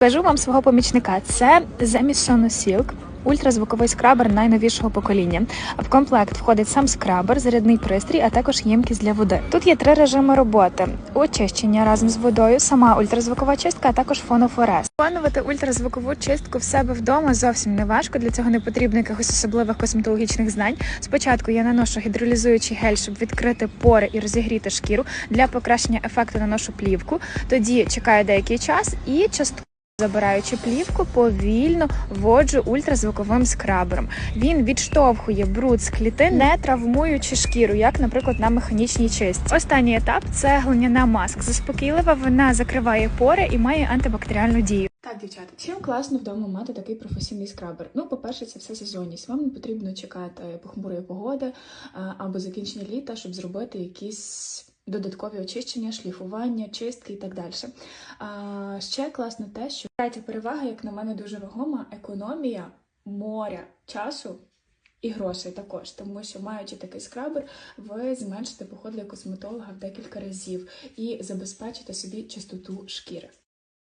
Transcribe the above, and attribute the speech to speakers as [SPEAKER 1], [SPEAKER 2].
[SPEAKER 1] Кажу вам свого помічника. Це Zemison Silk. Ультразвуковий скрабер найновішого покоління. В комплект входить сам скрабер, зарядний пристрій, а також ємкість для води. Тут є три режими роботи: очищення разом з водою, сама ультразвукова чистка, а також фонофорез. Виконувати ультразвукову чистку в себе вдома зовсім не важко. Для цього не потрібно якихось особливих косметологічних знань. Спочатку я наношу гідролізуючий гель, щоб відкрити пори і розігріти шкіру. Для покращення ефекту наношу плівку. Тоді чекаю деякий час і частково Забираючи плівку, повільно вводжу ультразвуковим скрабером. Він відштовхує бруд з клітин, не травмуючи шкіру, як, наприклад, на механічній чистці. Останній етап це глиняна маска. Заспокійлива, вона закриває пори і має антибактеріальну дію. Так, дівчата, чим класно вдома мати такий професійний скрабер? Ну, по-перше, це все сезонність. Вам не потрібно чекати похмурої погоди або закінчення літа, щоб зробити якісь додаткові очищення, шліфування, чистки і так далі. А, ще класно те, що третя перевага, як на мене, дуже вагома економія моря часу. І грошей також, тому що маючи такий скрабер, ви зменшите походи для косметолога в декілька разів і забезпечите собі чистоту шкіри.